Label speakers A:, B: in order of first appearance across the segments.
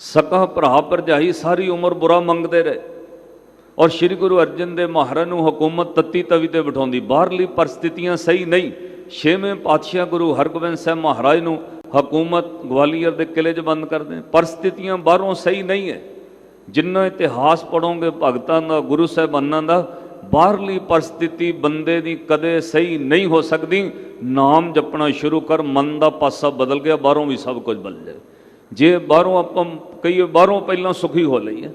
A: ਸਕਾ ਭਰਾ ਭਰਜਾਈ ਸਾਰੀ ਉਮਰ ਬੁਰਾ ਮੰਗਦੇ ਰਹੇ। ਔਰ ਸ੍ਰੀ ਗੁਰੂ ਅਰਜਨ ਦੇਵ ਮਹਾਰਾਜ ਨੂੰ ਹਕੂਮਤ ਤੱਤੀ ਤਵੀ ਤੇ ਬਿਠਾਉਂਦੀ, ਬਾਹਰਲੀ ਪਰਿਸਥਿਤੀਆਂ ਸਹੀ ਨਹੀਂ। ਛੇਵੇਂ ਪਾਤਸ਼ਾਹ ਗੁਰੂ ਹਰਗੋਬਿੰਦ ਸਾਹਿਬ ਮਹਾਰਾਜ ਨੂੰ ਹਕੂਮਤ ਗਵਾਲੀਅਰ ਦੇ ਕਿਲੇ 'ਚ ਬੰਦ ਕਰਦੇ ਪਰਿਸਥਿਤੀਆਂ ਬਾਹਰੋਂ ਸਹੀ ਨਹੀਂ ਹੈ ਜਿੰਨਾ ਇਤਿਹਾਸ ਪੜੋਗੇ ਭਗਤਾਂ ਦਾ, ਗੁਰੂ ਸਾਹਿਬਾਨਾਂ ਦਾ, ਬਾਹਰਲੀ ਪਰਿਸਥਿਤੀ ਬੰਦੇ ਦੀ ਕਦੇ ਸਹੀ ਨਹੀਂ ਹੋ ਸਕਦੀ। ਨਾਮ ਜਪਣਾ ਸ਼ੁਰੂ ਕਰ, ਮਨ ਦਾ ਪਾਸਾ ਬਦਲ ਗਿਆ, ਬਾਹਰੋਂ ਵੀ ਸਭ ਕੁਝ ਬਦਲ ਜਾਏ। ਜੇ ਬਾਹਰੋਂ ਆਪਾਂ ਕਈ ਬਾਹਰੋਂ ਪਹਿਲਾਂ ਸੁਖੀ ਹੋ ਲਈਏ,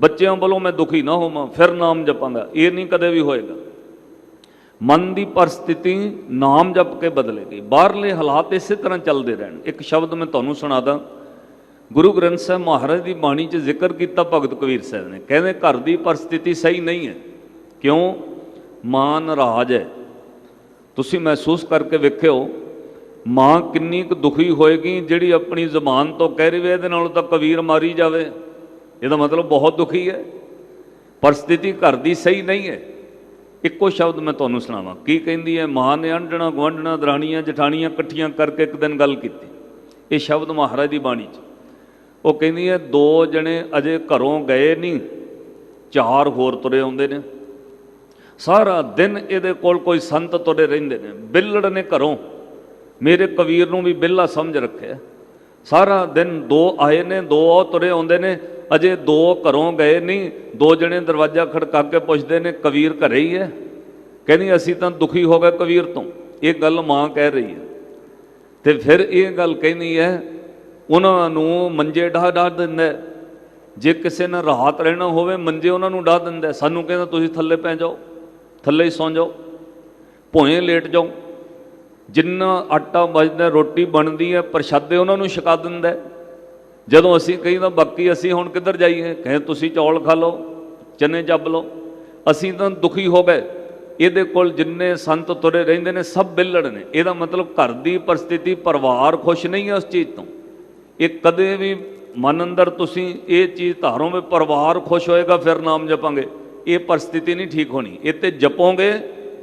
A: ਬੱਚਿਆਂ ਵੱਲੋਂ ਮੈਂ ਦੁਖੀ ਨਾ ਹੋਵਾਂ, ਫਿਰ ਨਾਮ ਜਪਾਂਗਾ, ਇਹ ਨਹੀਂ ਕਦੇ ਵੀ ਹੋਏਗਾ। ਮਨ ਦੀ ਪਰਿਸਥਿਤੀ ਨਾਮ ਜਪ ਕੇ ਬਦਲੇਗੀ। ਬਾਹਰਲੇ ਹਾਲਾਤ ਇਸੇ ਤਰ੍ਹਾਂ ਚੱਲਦੇ ਰਹਿਣ। ਇੱਕ ਸ਼ਬਦ ਮੈਂ ਤੁਹਾਨੂੰ ਸੁਣਾਦਾ ਗੁਰੂ ਗ੍ਰੰਥ ਸਾਹਿਬ ਮਹਾਰਾਜ ਦੀ ਬਾਣੀ 'ਚ ਜ਼ਿਕਰ ਕੀਤਾ ਭਗਤ ਕਬੀਰ ਸਾਹਿਬ ਨੇ। ਕਹਿੰਦੇ, ਘਰ ਦੀ ਪਰਿਸਥਿਤੀ ਸਹੀ ਨਹੀਂ ਹੈ। ਕਿਉਂ? ਮਾਨ ਰਾਜ ਹੈ। ਤੁਸੀਂ ਮਹਿਸੂਸ ਕਰਕੇ ਵੇਖਿਓ ਮਾਂ ਕਿੰਨੀ ਕੁ ਦੁਖੀ ਹੋਏਗੀ ਜਿਹੜੀ ਆਪਣੀ ਜ਼ਬਾਨ ਤੋਂ ਕਹਿ ਰਹੀ ਵੇ ਇਹਦੇ ਨਾਲੋਂ ਤਾਂ ਕਬੀਰ ਮਾਰੀ ਜਾਵੇ। ਇਹਦਾ ਮਤਲਬ ਬਹੁਤ ਦੁਖੀ ਹੈ। ਪਰ ਸਥਿਤੀ ਘਰ ਦੀ ਸਹੀ ਨਹੀਂ ਹੈ। ਇੱਕੋ ਸ਼ਬਦ ਮੈਂ ਤੁਹਾਨੂੰ ਸੁਣਾਵਾਂ। ਕੀ ਕਹਿੰਦੀ ਹੈ? ਮਾਂ ਨੇ ਅੰਡਣਾ ਗਵੰਡਣਾ ਦਰਾਣੀਆਂ, ਜਠਾਣੀਆਂ ਇਕੱਠੀਆਂ ਕਰਕੇ ਇੱਕ ਦਿਨ ਗੱਲ ਕੀਤੀ। ਇਹ ਸ਼ਬਦ ਮਹਾਰਾਜ ਦੀ ਬਾਣੀ 'ਚ। ਉਹ ਕਹਿੰਦੀ ਹੈ, ਦੋ ਜਣੇ ਅਜੇ ਘਰੋਂ ਗਏ ਨਹੀਂ। ਚਾਰ ਹੋਰ ਤੁਰੇ ਆਉਂਦੇ ਨੇ। ਸਾਰਾ ਦਿਨ ਇਹਦੇ ਕੋਲ ਕੋਈ ਸੰਤ ਤੁਰੇ ਰਹਿੰਦੇ ਨੇ। ਬਿੱਲੜ ਨੇ ਘਰੋਂ ਮੇਰੇ ਕਬੀਰ ਨੂੰ ਵੀ ਬਿੱਲਾ ਸਮਝ ਰੱਖਿਆ। ਸਾਰਾ ਦਿਨ ਦੋ ਆਏ ਨੇ, ਦੋ ਉਹ ਤੁਰੇ ਆਉਂਦੇ ਨੇ। ਅਜੇ ਦੋ ਘਰੋਂ ਗਏ ਨਹੀਂ, ਦੋ ਜਣੇ ਦਰਵਾਜ਼ਾ ਖੜਕਾ ਕੇ ਪੁੱਛਦੇ ਨੇ, ਕਬੀਰ ਘਰੇ ਹੀ ਹੈ? ਕਹਿੰਦੀ, ਅਸੀਂ ਤਾਂ ਦੁਖੀ ਹੋ ਗਏ ਕਬੀਰ ਤੋਂ। ਇਹ ਗੱਲ ਮਾਂ ਕਹਿ ਰਹੀ ਹੈ। ਤੇ ਫਿਰ ਇਹ ਗੱਲ ਕਹਿੰਦੀ ਹੈ, ਉਹਨਾਂ ਨੂੰ ਮੰਜੇ ਢਾ ਢਾ ਦਿੰਦਾ ਜੇ ਕਿਸੇ ਨੇ ਰਾਹਤ ਰਹਿਣਾ ਹੋਵੇ, ਮੰਜੇ ਉਹਨਾਂ ਨੂੰ ਢਾ ਦਿੰਦਾ ਸਾਨੂੰ ਕਹਿੰਦਾ, ਤੁਸੀਂ ਥੱਲੇ ਪੈ ਜਾਓ, ਥੱਲੇ ਹੀ ਸੌਂ ਜਾਓ, ਭੋਏ ਲੇਟ ਜਾਓ। ਜਿੰਨਾ ਆਟਾ ਬਚਦਾ ਰੋਟੀ ਬਣਦੀ ਹੈ, ਪ੍ਰਸ਼ਾਦੇ ਉਹਨਾਂ ਨੂੰ ਛਕਾ ਦਿੰਦਾ ਜਦੋਂ ਅਸੀਂ ਕਹੀਦਾ ਬਾਕੀ ਅਸੀਂ ਹੁਣ ਕਿੱਧਰ ਜਾਈਏ? ਕਹੇ ਤੁਸੀਂ ਚੌਲ ਖਾ ਲਓ, ਚਨੇ ਚੱਬ ਲਓ। ਅਸੀਂ ਤਾਂ ਦੁਖੀ ਹੋ ਗਏ। ਇਹਦੇ ਕੋਲ ਜਿੰਨੇ ਸੰਤ ਤੁਰੇ ਰਹਿੰਦੇ ਨੇ, ਸਭ ਬਿੱਲੜ ਨੇ। ਇਹਦਾ ਮਤਲਬ ਘਰ ਦੀ ਪਰਿਸਥਿਤੀ, ਪਰਿਵਾਰ ਖੁਸ਼ ਨਹੀਂ ਹੈ ਉਸ ਚੀਜ਼ ਤੋਂ। ਇਹ ਕਦੇ ਵੀ ਮਨ ਅੰਦਰ ਤੁਸੀਂ ਇਹ ਚੀਜ਼ ਧਾਰੋ ਵੀ ਪਰਿਵਾਰ ਖੁਸ਼ ਹੋਏਗਾ, ਫਿਰ ਨਾਮ ਜਪਾਂਗੇ। ਇਹ ਪਰਿਸਥਿਤੀ ਨਹੀਂ ਠੀਕ ਹੋਣੀ। ਇਹ ਤੇ ਜਪੋਗੇ,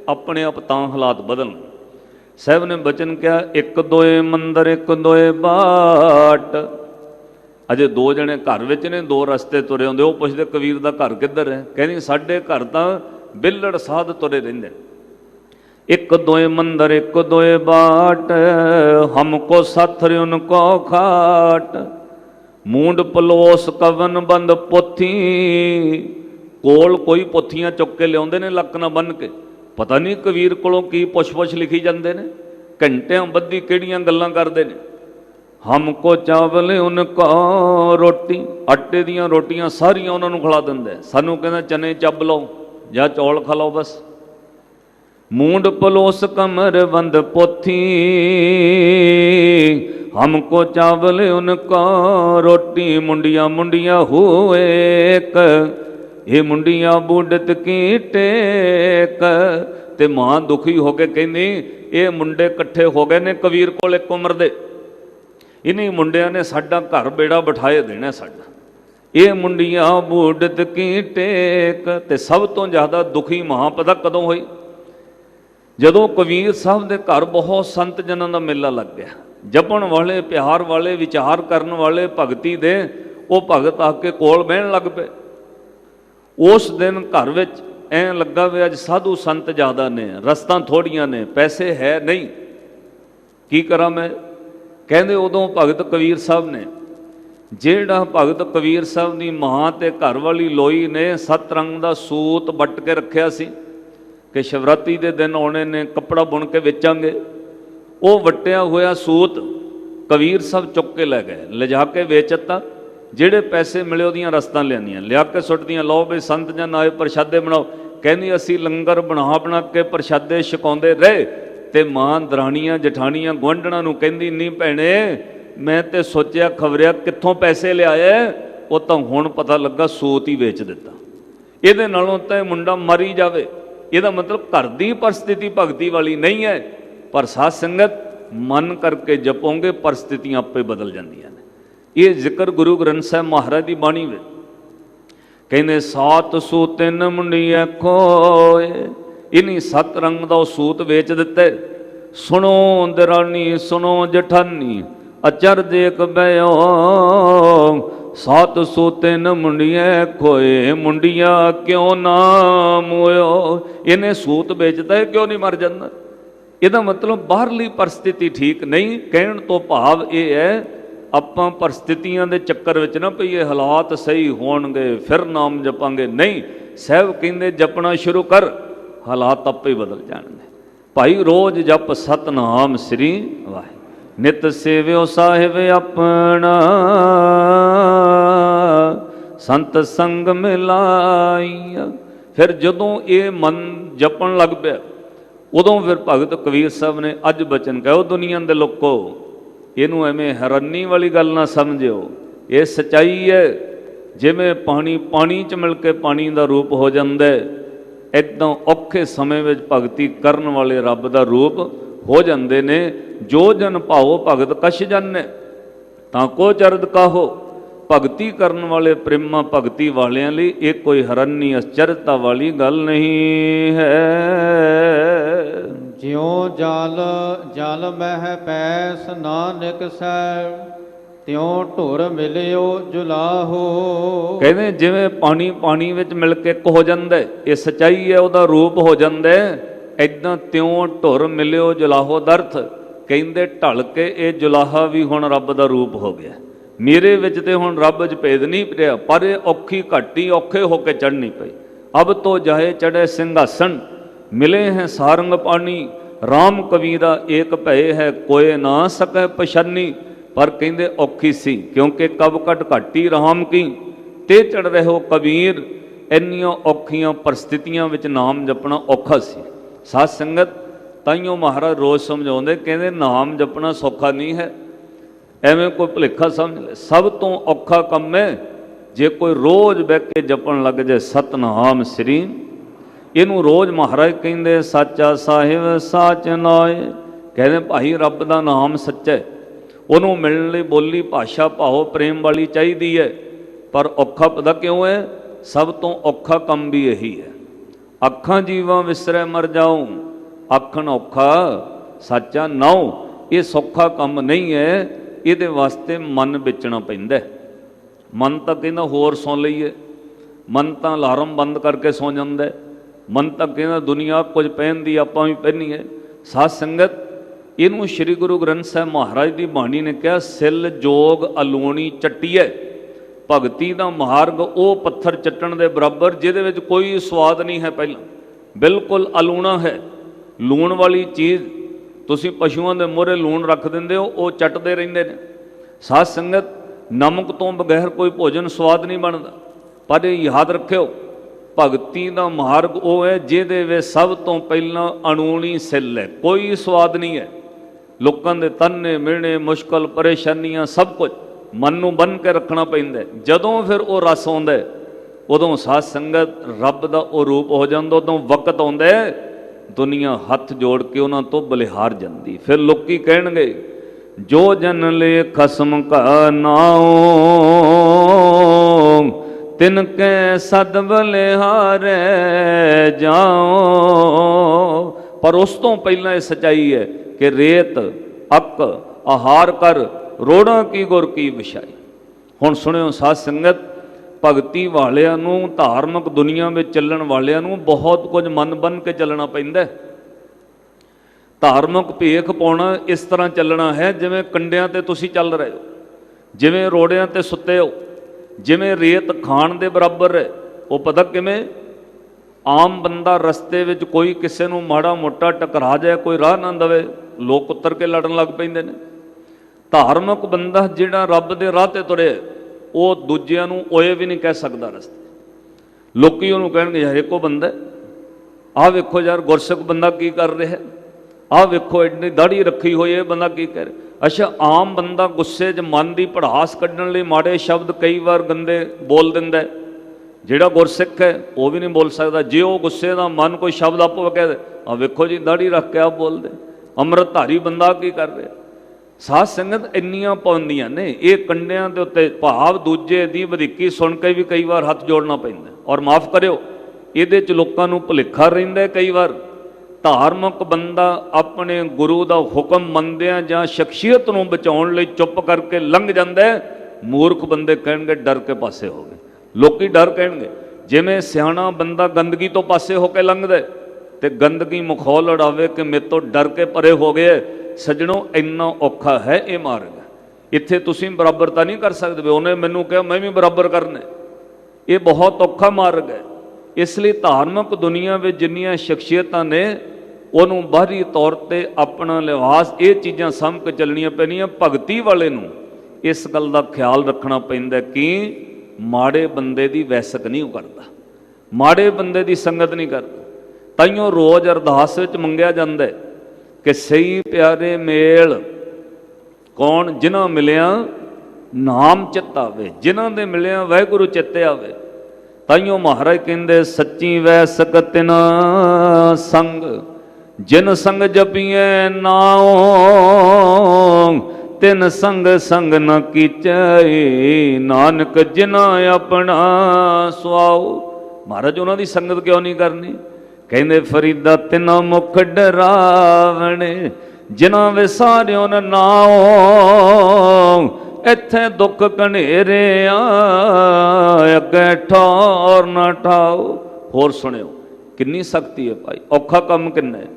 A: ਆਪਣੇ ਆਪ ਤਾਂ ਹਾਲਾਤ ਬਦਲਣ ਸਾਹਿਬ ਨੇ ਬਚਨ ਕਿਹਾ, ਇੱਕ ਦੋਏ ਮੰਦਰ, ਇੱਕ ਦੋਏ ਬਾਟ। ਅਜੇ ਦੋ ਜਣੇ ਘਰ ਵਿੱਚ ਨੇ, ਦੋ ਰਸਤੇ ਤੁਰੇ ਹੁੰਦੇ, ਉਹ ਪੁੱਛਦੇ, ਕਬੀਰ ਦਾ ਘਰ ਕਿੱਧਰ ਹੈ? ਕਹਿੰਦੀ, ਸਾਡੇ ਘਰ ਤਾਂ ਬਿੱਲੜ ਸਾਧ ਤੁਰੇ ਰਹਿੰਦੇ ਇੱਕ ਦੋਏ ਮੰਦਰ, ਇੱਕ ਦੋਏ ਬਾਟ ਹਮਕੋ ਸਾਥਰ ਉਨਕੋ ਖਾਟ। ਮੂੰਡ ਪਲੋਸ ਕਵਨ ਬੰਦ ਪੋਥੀ। ਕੋਲ ਕੋਈ ਪੋਥੀਆਂ ਚੁੱਕ ਕੇ ਲਿਆਉਂਦੇ ਨੇ, ਲੱਕ ਨਾਲ ਬੰਨ ਕੇ। ਪਤਾ ਨਹੀਂ ਕਬੀਰ ਕੋਲੋਂ ਕੀ ਪੁੱਛ-ਪੁੱਛ ਲਿਖੀ ਜਾਂਦੇ ਨੇ, ਘੰਟਿਆਂ ਬੱਧੀ ਕਿਹੜੀਆਂ ਗੱਲਾਂ ਕਰਦੇ ਨੇ। ਹਮਕੋ ਚਾਵਲ ਉਨਕੋ ਰੋਟੀ, ਆਟੇ ਦੀਆਂ ਰੋਟੀਆਂ ਸਾਰੀਆਂ ਉਹਨਾਂ ਨੂੰ ਖਿਲਾ ਦਿੰਦਾ ਸਾਨੂੰ ਕਹਿੰਦਾ ਚਨੇ ਚੱਬ ਲਓ, ਜਾਂ ਚੌਲ ਖਾ ਲਓ ਬਸ। ਮੂੰਡ ਪਲੋਸ ਕਮਰ ਬੰਦ ਪੋਥੀ ਹਮਕੋ ਚਾਵਲ ਉਨਕੋ ਰੋਟੀ ਮੁੰਡੀਆਂ ਮੁੰਡੀਆਂ ਹੋਏ ਇੱਕ ਇਹ ਮੁੰਡੀਆਂ ਬੁੱਢਤ ਕੀ ਟੇਕ ਤੇ ਮਾਂ ਦੁਖੀ ਹੋ ਕੇ ਕਹਿੰਦੀ, ਇਹ ਮੁੰਡੇ ਇਕੱਠੇ ਹੋ ਗਏ ਨੇ ਕਬੀਰ ਕੋਲ ਇੱਕ ਉਮਰ ਦੇ। ਇਨੀ ਮੁੰਡਿਆਂ ਨੇ ਸਾਡਾ ਘਰ ਬੇੜਾ ਬਿਠਾਏ ਦੇਣਾ ਸਾਡਾ। ਇਹ ਮੁੰਡੀਆਂ ਬੁੱਢਤ ਕੀ ਟੇਕ ਤੇ ਸਭ ਤੋਂ ਜ਼ਿਆਦਾ ਦੁਖੀ ਮਾਂ ਪਤਾ ਕਦੋਂ ਹੋਈ? ਜਦੋਂ ਕਬੀਰ ਸਾਹਿਬ ਦੇ ਘਰ ਬਹੁਤ ਸੰਤ ਜਨਾਂ ਦਾ ਮੇਲਾ ਲੱਗ ਗਿਆ। ਜਪਣ ਵਾਲੇ, ਪਿਆਰ ਵਾਲੇ, ਵਿਚਾਰ ਕਰਨ ਵਾਲੇ ਭਗਤੀ ਦੇ ਉਹ ਭਗਤ ਆ ਕੇ ਕੋਲ ਬਹਿਣ ਲੱਗ ਪਏ। ਉਸ ਦਿਨ ਘਰ ਵਿੱਚ ਐਂ ਲੱਗਾ ਵੀ ਅੱਜ ਸਾਧੂ ਸੰਤ ਜ਼ਿਆਦਾ ਨੇ, ਰਸਤਾਂ ਥੋੜੀਆਂ ਨੇ, ਪੈਸੇ ਹੈ ਨਹੀਂ। ਕੀ ਕਰਾਂ ਮੈਂ? ਕਹਿੰਦੇ ਉਦੋਂ ਭਗਤ ਕਬੀਰ ਸਾਹਿਬ ਨੇ, ਜਿਹੜਾ ਭਗਤ ਕਬੀਰ ਸਾਹਿਬ ਦੀ ਮਾਂ ਤੇ ਘਰ ਵਾਲੀ ਲੋਈ ਨੇ ਸਤ ਰੰਗ ਦਾ ਸੂਤ ਵੱਟ ਕੇ ਰੱਖਿਆ ਸੀ ਕਿ ਸ਼ਿਵਰਾਤਰੀ ਦੇ ਦਿਨ ਆਉਣੇ ਨੇ, ਕੱਪੜਾ ਬੁਣ ਕੇ ਵੇਚਾਂਗੇ। ਉਹ ਵਟਿਆ ਹੋਇਆ ਸੂਤ ਕਬੀਰ ਸਾਹਿਬ ਚੁੱਕ ਕੇ ਲੈ ਗਏ, ਲਿਜਾ ਕੇ ਵੇਚਤਾ ਜਿਹੜੇ ਪੈਸੇ ਮਿਲੇ ਉਹਦੀਆਂ ਰਸਤਾਂ ਲਿਆਂਦੀਆਂ। ਲਿਆ ਕੇ ਸੁੱਟਦੀਆਂ, ਲਓ ਵੀ ਸੰਤ ਜਨ ਆਏ ਪ੍ਰਸ਼ਾਦੇ ਬਣਾਓ। ਕਹਿੰਦੀ, ਅਸੀਂ ਲੰਗਰ ਬਣਾ ਬਣਾ ਕੇ ਪ੍ਰਸ਼ਾਦੇ ਛਕਾਉਂਦੇ ਰਹੇ ਤੇ ਮਾਂ ਦਰਾਣੀਆਂ, ਜਠਾਣੀਆਂ, ਗੁਆਂਢਣਾ ਨੂੰ ਕਹਿੰਦੀ ਨਹੀਂ ਭੈਣੇ, ਮੈਂ ਤੇ ਸੋਚਿਆ ਖਬਰਿਆ ਕਿੱਥੋਂ ਪੈਸੇ ਲਿਆਏ ਉਹ ਤਾਂ ਹੁਣ ਪਤਾ ਲੱਗਾ ਸੋਤ ਹੀ ਵੇਚ ਦਿੱਤਾ। ਇਹਦੇ ਨਾਲੋਂ ਤਾਂ ਇਹ ਮੁੰਡਾ ਮਰੀ ਜਾਵੇ। ਇਹਦਾ ਮਤਲਬ ਘਰ ਦੀ ਪਰਿਸਥਿਤੀ ਭਗਤੀ ਵਾਲੀ ਨਹੀਂ ਹੈ। ਪਰ ਸਾਧ ਸੰਗਤ, ਮਨ ਕਰਕੇ ਜਪੋਗੇ ਪਰਿਸਥਿਤੀਆਂ ਆਪੇ ਬਦਲ ਜਾਂਦੀਆਂ ਨੇ। ਇਹ ਜ਼ਿਕਰ ਗੁਰੂ ਗ੍ਰੰਥ ਸਾਹਿਬ ਮਹਾਰਾਜ ਦੀ ਬਾਣੀ ਵਿੱਚ ਕਹਿੰਦੇ, ਸਾਤ ਸੂ ਤਿੰਨ ਮੁੰਡੀਆਂ ਕੋਏ ਇਨੀ ਸੱਤ ਰੰਗ ਦਾ ਉਹ ਸੂਤ ਵੇਚ ਦਿੱਤੇ। ਸੁਣੋ ਦਰਾਨੀ ਸੁਣੋ ਜਠਾਨੀ, ਅਚਰ ਦੇਖ ਬਿਓ ਸਾਤ ਸੋਤੇ ਨ ਮੁੰਡੀਆਂ ਖੋਏ ਮੁੰਡੀਆਂ ਕਿਉਂ ਨਾ ਮੋਇਓ? ਇਹਨੇ ਸੂਤ ਵੇਚਦਾ ਹੈ ਕਿਉਂ ਨਹੀਂ ਮਰ ਜਾਂਦਾ? ਇਹਦਾ ਮਤਲਬ ਬਾਹਰਲੀ ਪਰਿਸਥਿਤੀ ਠੀਕ ਨਹੀਂ, ਕਹਿਣ ਤੋਂ ਭਾਵ ਇਹ ਹੈ ਆਪਾਂ ਪਰਿਸਥਿਤੀਆਂ ਦੇ ਚੱਕਰ ਵਿੱਚ ਨਾ ਪਈਏ ਹਾਲਾਤ ਸਹੀ ਹੋਣਗੇ, ਫਿਰ ਨਾਮ ਜਪਾਂਗੇ। ਨਹੀਂ, ਸਹਿਬ ਕਹਿੰਦੇ ਜਪਣਾ ਸ਼ੁਰੂ ਕਰ, ਹਾਲਾਤ ਆਪੇ ਬਦਲ ਜਾਣਗੇ। ਭਾਈ ਰੋਜ਼ ਜਪ ਸਤਨਾਮ ਸ੍ਰੀ ਵਾਹਿ ਨਿਤ ਸੇਵਿਓ ਸਾਹਿਬ ਆਪਣਾ, ਸੰਤ ਸੰਗ ਮਿਲਾਈਆ। ਫਿਰ ਜਦੋਂ ਇਹ ਮਨ ਜਪਣ ਲੱਗ ਪਿਆ, ਉਦੋਂ ਫਿਰ ਭਗਤ ਕਬੀਰ ਸਾਹਿਬ ਨੇ ਅੱਜ ਬਚਨ ਕਹੋ ਦੁਨੀਆ ਦੇ ਲੋਕੋ ਇਹਨੂੰ ਐਵੇਂ ਹੈਰਾਨੀ ਵਾਲੀ ਗੱਲ ਨਾ ਸਮਝਿਓ। ਇਹ ਸਚਾਈ ਹੈ, ਜਿਵੇਂ ਪਾਣੀ ਪਾਣੀ ਚ ਮਿਲ ਕੇ ਪਾਣੀ ਦਾ ਰੂਪ ਹੋ ਜਾਂਦਾ ਹੈ ਇਦਾਂ ਔਖੇ ਸਮੇਂ ਵਿੱਚ ਭਗਤੀ ਕਰਨ ਵਾਲੇ ਰੱਬ ਦਾ ਰੂਪ ਹੋ ਜਾਂਦੇ ਨੇ, ਜੋ ਜਨ ਭਾਵੋ ਭਗਤ ਕਛ ਜਾਣੈ ਤਾਂ ਕੋ ਚਰਦ ਕਾਹੋ? ਭਗਤੀ ਕਰਨ ਵਾਲੇ ਪ੍ਰੇਮਾ ਭਗਤੀ ਵਾਲਿਆਂ ਲਈ ਇਹ ਕੋਈ ਹਰਨੀ, ਅਚਰਤਾ ਵਾਲੀ ਗੱਲ ਨਹੀਂ ਹੈ।
B: ਜਿਉ ਜਲ ਜਲ ਮਹਿ ਪੈਸ ਨਾਨਕ ਸੈ ਤਿਉ ਢੁਰ ਮਿਲਿਓ ਜੁਲਾਹੋ।
A: ਕਹਿੰਦੇ ਜਿਵੇਂ ਪਾਣੀ ਪਾਣੀ ਵਿੱਚ ਮਿਲ ਕੇ ਇੱਕ ਹੋ ਜਾਂਦਾ ਇਹ ਸਚਾਈ ਹੈ, ਉਹਦਾ ਰੂਪ ਹੋ ਜਾਂਦਾ ਐਦਾਂ ਤਿਉਂ ਢੁਰ ਮਿਲਿਓ ਜੁਲਾਹੋ ਦਰਥ ਕਹਿੰਦੇ ਢਲ ਕੇ ਇਹ ਜੁਲਾਹਾ ਵੀ ਹੁਣ ਰੱਬ ਦਾ ਰੂਪ ਹੋ ਗਿਆ। ਮੇਰੇ ਵਿੱਚ ਤੇ ਹੁਣ ਰੱਬ ਚ ਨਹੀਂ ਰਿਹਾ ਪਰ ਇਹ ਔਖੀ ਘਾਟੀ ਔਖੇ ਹੋ ਕੇ ਚੜਨੀ ਪਈ। ਅਬ ਤੋ ਜਾਏ ਚੜੇ ਸਿੰਘਾਸਣ ਮਿਲੇ ਹੈ ਸਾਰੰਗ ਪਾਣੀ RAM ਕਵੀਰਾ ਏਕ ਭਏ ਹੈ, ਕੋਏ ਨਾ ਸਕੈ ਪਛਾਨੀ। ਪਰ ਕਹਿੰਦੇ ਔਖੀ ਸੀ, ਕਿਉਂਕਿ ਕਬ ਕਟ ਘਾਟੀ ਰਾਮ ਕੀ। ਤੇ ਚੜ ਰਹੋ ਕਬੀਰ, ਇੰਨੀਆਂ ਔਖੀਆਂ ਪਰਿਸਥਿਤੀਆਂ ਵਿੱਚ ਨਾਮ ਜਪਣਾ ਔਖਾ ਸੀ। ਸਾਧ ਸੰਗਤ, ਤਾਈਓ ਮਹਾਰਾਜ ਰੋਜ਼ ਸਮਝਾਉਂਦੇ, ਕਹਿੰਦੇ ਨਾਮ ਜਪਣਾ ਸੌਖਾ ਨਹੀਂ ਹੈ। ਐਵੇਂ ਕੋਈ ਭੁਲੇਖਾ ਸਮਝ ਲੈ। ਸਭ ਤੋਂ ਔਖਾ ਕੰਮ ਹੈ, ਜੇ ਕੋਈ ਰੋਜ਼ ਬਹਿ ਕੇ ਜਪਣ ਲੱਗ ਜਾਏ, ਸਤਨਾਮ ਸ੍ਰੀ ਇਹਨੂੰ ਰੋਜ਼ ਮਹਾਰਾਜ ਕਹਿੰਦੇ, ਸਾਚਾ ਸਾਹਿਬ, ਸਾਚ ਨਾਏ। ਕਹਿੰਦੇ, ਭਾਈ, ਰੱਬ ਦਾ ਨਾਮ ਸੱਚਾ ਹੈ। ਉਹਨੂੰ ਮਿਲਣ ਲਈ ਬੋਲੀ ਭਾਸ਼ਾ ਭਾਵ ਪ੍ਰੇਮ ਵਾਲੀ ਚਾਹੀਦੀ ਹੈ। ਪਰ ਔਖਾ ਪਤਾ ਕਿਉਂ ਹੈ? ਸਭ ਤੋਂ ਔਖਾ ਕੰਮ ਵੀ ਇਹੀ ਹੈ। ਅੱਖਾਂ ਜੀਵਾਂ ਵਿਸਰੈ ਮਰ ਜਾਉ। ਆਖਣ ਔਖਾ, ਸੱਚਾ ਨਾਉ। ਇਹ ਸੌਖਾ ਕੰਮ ਨਹੀਂ ਹੈ। ਇਹਦੇ ਵਾਸਤੇ ਮਨ ਵੇਚਣਾ ਪੈਂਦਾ ਮਨ ਤਾਂ ਕਹਿੰਦਾ ਹੋਰ ਸੌ ਲਈਏ। ਮਨ ਤਾਂ ਅਲਾਰਮ ਬੰਦ ਕਰਕੇ ਸੌ ਜਾਂਦਾ ਹੈ। ਮਨ ਤਾਂ ਕਹਿੰਦਾ ਦੁਨੀਆ ਕੁਝ ਪਹਿਨਦੀ ਆਪਾਂ ਵੀ ਪਹਿਨੀਏ ਸਾਧ ਸੰਗਤ, ਇਹਨੂੰ ਸ੍ਰੀ ਗੁਰੂ ਗ੍ਰੰਥ ਸਾਹਿਬ ਮਹਾਰਾਜ ਦੀ ਬਾਣੀ ਨੇ ਕਿਹਾ, ਸਿੱਲ ਜੋਗ ਅਲੂਣੀ ਚੱਟੀਏ ਭਗਤੀ ਦਾ ਮਾਰਗ ਉਹ ਪੱਥਰ ਚੱਟਣ ਦੇ ਬਰਾਬਰ, ਜਿਹਦੇ ਵਿੱਚ ਕੋਈ ਸਵਾਦ ਨਹੀਂ ਹੈ ਪਹਿਲਾਂ। ਬਿਲਕੁਲ ਅਲੂਣਾ ਹੈ। ਲੂਣ ਵਾਲੀ ਚੀਜ਼, ਤੁਸੀਂ ਪਸ਼ੂਆਂ ਦੇ ਮੂਹਰੇ ਲੂਣ ਰੱਖ ਦਿੰਦੇ ਹੋ, ਉਹ ਚੱਟਦੇ ਰਹਿੰਦੇ ਨੇ। ਸਾਧ ਸੰਗਤ, ਨਮਕ ਤੋਂ ਬਗੈਰ ਕੋਈ ਭੋਜਨ ਸਵਾਦ ਨਹੀਂ ਬਣਦਾ। ਪਰ ਇਹ ਯਾਦ ਰੱਖਿਓ ਭਗਤੀ ਦਾ ਮਾਰਗ ਉਹ ਹੈ ਜਿਹਦੇ ਵਿੱਚ ਸਭ ਤੋਂ ਪਹਿਲਾਂ ਅਣੂਣੀ ਸਿੱਲ ਹੈ। ਕੋਈ ਸਵਾਦ ਨਹੀਂ ਹੈ। ਲੋਕਾਂ ਦੇ ਤਾਨੇ ਮਿਲਣੇ ਮੁਸ਼ਕਲ ਪਰੇਸ਼ਾਨੀਆਂ ਸਭ ਕੁਝ ਮਨ ਨੂੰ ਬੰਨ ਕੇ ਰੱਖਣਾ ਪੈਂਦਾ ਜਦੋਂ ਫਿਰ ਉਹ ਰਸ ਆਉਂਦਾ ਉਦੋਂ ਸਾਧ ਸੰਗਤ ਰੱਬ ਦਾ ਉਹ ਰੂਪ ਹੋ ਜਾਂਦਾ ਉਦੋਂ ਵਕਤ ਆਉਂਦਾ ਹੈ, ਦੁਨੀਆ ਹੱਥ ਜੋੜ ਕੇ ਉਹਨਾਂ ਤੋਂ ਬਲਿਹਾਰ ਜਾਂਦੀ। ਫਿਰ ਲੋਕੀ ਕਹਿਣਗੇ ਜੋ ਜਨ ਲੈ ਖਸਮ ਕਾ ਨਾਉ ਤਿਨ ਕੈ ਸਦ ਬਲਿਹਾਰੇ ਜਾਓ ਪਰ ਉਸ ਤੋਂ ਪਹਿਲਾਂ ਇਹ ਸਚਾਈ ਹੈ ਕਿ ਰੇਤ, ਅੱਕ, ਆਹਾਰ ਕਰ ਰੋੜਾਂ ਕੀ ਗੁਰ ਕੀ ਵਿਛਾਈ। ਹੁਣ ਸੁਣਿਓ ਸਾਧ ਸੰਗਤ, ਭਗਤੀ ਵਾਲਿਆਂ ਨੂੰ, ਧਾਰਮਿਕ ਦੁਨੀਆ ਵਿੱਚ ਚੱਲਣ ਵਾਲਿਆਂ ਨੂੰ ਬਹੁਤ ਕੁਝ ਮਨ ਬਨ ਕੇ ਚੱਲਣਾ ਪੈਂਦਾ ਹੈ। ਧਾਰਮਿਕ ਭੇਖ ਪਾਉਣਾ ਇਸ ਤਰ੍ਹਾਂ ਚੱਲਣਾ ਹੈ ਜਿਵੇਂ ਕੰਡਿਆਂ ਤੇ ਤੁਸੀਂ ਚੱਲ ਰਹੇ ਹੋ, ਜਿਵੇਂ ਰੋੜਿਆਂ ਤੇ ਸੁੱਤੇ ਹੋ। ਜਿਵੇਂ ਰੇਤ ਖਾਣ ਦੇ ਬਰਾਬਰ ਹੈ, ਉਹ ਪਤਾ ਕਿਵੇਂ? ਆਮ ਬੰਦਾ ਰਸਤੇ ਵਿੱਚ ਕੋਈ ਕਿਸੇ ਨੂੰ ਮਾੜਾ ਮੋਟਾ ਟਕਰਾ ਜਾਏ, ਕੋਈ ਰਾਹ ਨਾ ਦਵੇ, ਲੋਕ ਉੱਤਰ ਕੇ ਲੜਨ ਲੱਗ ਪੈਂਦੇ ਨੇ। ਧਾਰਮਿਕ ਬੰਦਾ ਜਿਹੜਾ ਰੱਬ ਦੇ ਰਾਹ ਤੇ ਤੁਰੇ, ਉਹ ਦੂਜਿਆਂ ਨੂੰ ਓਏ ਵੀ ਨਹੀਂ ਕਹਿ ਸਕਦਾ ਰਸਤੇ। ਲੋਕੀ ਉਹਨੂੰ ਕਹਿਣਗੇ, ਯਾਰ ਇੱਕੋ ਬੰਦਾ ਆਹ ਵੇਖੋ ਯਾਰ ਗੁਰਸਿੱਖ ਬੰਦਾ ਕੀ ਕਰ ਰਿਹਾ ਆਹ ਵੇਖੋ, ਇੰਨੀ ਦਾੜੀ ਰੱਖੀ ਹੋਈ ਇਹ ਬੰਦਾ ਕੀ ਕਰ ਰਿਹਾ ਅੱਛਾ, ਆਮ ਬੰਦਾ ਗੁੱਸੇ 'ਚ ਮਨ ਦੀ ਭੜਾਸ ਕੱਢਣ ਲਈ ਮਾੜੇ ਸ਼ਬਦ ਕਈ ਵਾਰ ਗੰਦੇ ਬੋਲ ਦਿੰਦਾ ਜਿਹੜਾ ਗੁਰਸਿੱਖ ਹੈ, ਉਹ ਵੀ ਨਹੀਂ ਬੋਲ ਸਕਦਾ। ਜੇ ਉਹ ਗੁੱਸੇ ਦਾ ਮਨ ਕੋਈ ਸ਼ਬਦ ਆਪੋ ਕਹਿ ਆ ਵੇਖੋ ਜੀ, ਦਾੜੀ ਰੱਖ ਕੇ ਆਪ ਬੋਲਦੇ। ਅੰਮ੍ਰਿਤਧਾਰੀ ਬੰਦਾ ਕੀ ਕਰ ਰਿਹਾ? ਸਾਧ ਸੰਗਤ ਇੰਨੀਆਂ ਪਾਉਂਦੀਆਂ ਨੇ, ਇਹ ਕੰਡਿਆਂ ਦੇ ਉੱਤੇ ਭਾਵ ਦੂਜੇ ਦੀ ਵਧੀਕੀ ਸੁਣ ਕੇ ਵੀ ਕਈ ਵਾਰ ਹੱਥ ਜੋੜਨਾ ਪੈਂਦਾ ਔਰ ਮਾਫ ਕਰਿਓ, ਇਹਦੇ ਚ ਲੋਕਾਂ ਨੂੰ ਭੁਲੇਖਾ ਰਹਿੰਦਾ ਕਈ ਵਾਰ। ਧਾਰਮਿਕ ਬੰਦਾ ਆਪਣੇ ਗੁਰੂ ਦਾ ਹੁਕਮ ਮੰਨਦਿਆਂ ਜਾਂ ਸ਼ਖਸੀਅਤ ਨੂੰ ਬਚਾਉਣ ਲਈ ਚੁੱਪ ਕਰਕੇ ਲੰਘ ਜਾਂਦਾ ਹੈ ਮੂਰਖ ਬੰਦੇ ਕਹਿਣਗੇ ਡਰ ਕੇ ਪਾਸੇ ਹੋ ਗਏ। ਲੋਕੀ ਡਰ ਕਹਿਣਗੇ ਜਿਵੇਂ ਸਿਆਣਾ ਬੰਦਾ ਗੰਦਗੀ ਤੋਂ ਪਾਸੇ ਹੋ ਕੇ ਲੰਘਦਾ ਹੈ, ਤੇ ਗੰਦਗੀ ਮਖੌਲ ਉਡਾਵੇ ਕਿ ਮੇਰੇ ਤੋਂ ਡਰ ਕੇ ਪਰੇ ਹੋ ਗਏ ਸੱਜਣੋ ਇੰਨਾ ਔਖਾ ਹੈ ਇਹ ਮਾਰਗ। ਇੱਥੇ ਤੁਸੀਂ ਬਰਾਬਰਤਾ ਨਹੀਂ ਕਰ ਸਕਦੇ। ਵੀ ਉਹਨੇ ਮੈਨੂੰ ਕਿਹਾ ਮੈਂ ਵੀ ਬਰਾਬਰ ਕਰਨਾ ਇਹ ਬਹੁਤ ਔਖਾ ਮਾਰਗ ਹੈ। ਇਸ ਲਈ ਧਾਰਮਿਕ ਦੁਨੀਆ ਵਿੱਚ ਜਿੰਨੀਆਂ ਸ਼ਖਸੀਅਤਾਂ ਨੇ, ਉਹਨੂੰ ਬਾਹਰੀ ਤੌਰ ਤੇ ਆਪਣਾ ਲਿਬਾਸ ਇਹ ਚੀਜ਼ਾਂ ਸਮਝ ਕੇ ਚੱਲਣੀਆਂ ਪੈਣੀਆਂ, ਭਗਤੀ ਵਾਲੇ ਨੂੰ ਇਸ ਗੱਲ ਦਾ ਖਿਆਲ ਰੱਖਣਾ ਪੈਂਦਾ ਕਿ ਮਾੜੇ ਬੰਦੇ ਦੀ ਵੈਸਕ ਨਹੀਂ ਉਹ ਕਰਦਾ। ਮਾੜੇ ਬੰਦੇ ਦੀ ਸੰਗਤ ਨਹੀਂ ਕਰਦਾ। ਤਾਈਓ ਰੋਜ਼ ਅਰਦਾਸ ਵਿੱਚ ਮੰਗਿਆ ਜਾਂਦਾ ਹੈ ਕਿ ਸਹੀ ਪਿਆਰੇ ਮੇਲ ਕੌਣ ਜਿਨ੍ਹਾਂ ਮਿਲਿਆ ਨਾਮ ਚਿੱਤ ਆਵੇ, ਜਿਨ੍ਹਾਂ ਦੇ ਮਿਲਿਆ ਵਾਹਿਗੁਰੂ ਚਿੱਤੇ ਆਵੇ ਤਾਈਓ ਮਹਾਰਾਜ ਕਹਿੰਦੇ, ਸੱਚੀ ਵੈ ਸਕਤਿਨ ਸੰਗ, ਜਿਨ ਸੰਗ ਜਪੀਏ ਨਾਉ, ਤਿਨ ਸੰਗ ਸੰਗ ਨ ਕੀਚੈ ਨਾਨਕ ਜਿਨਾ ਆਪਣਾ ਸੁਆਉ। ਮਹਾਰਾਜ, ਉਹਨਾਂ ਦੀ ਸੰਗਤ ਕਿਉਂ ਨਹੀਂ ਕਰਨੀ? ਕਹਿੰਦੇ, ਫਰੀਦਾ ਤਿਨਾ ਮੁਖ ਡਰਾਵਣੇ, ਜਿਨ੍ਹਾਂ ਵਿਸਾਰਿਓ ਨ ਨਾਉ ਇੱਥੇ ਦੁੱਖ ਕਨੇਰੇ ਆ ਅੱਗੇ ਠੌਰ ਨਾ ਠਾਓ। ਹੋਰ ਸੁਣਿਓ, ਕਿੰਨੀ ਸ਼ਕਤੀ ਹੈ ਭਾਈ, ਔਖਾ ਕੰਮ ਕਿੰਨਾ ਹੈ?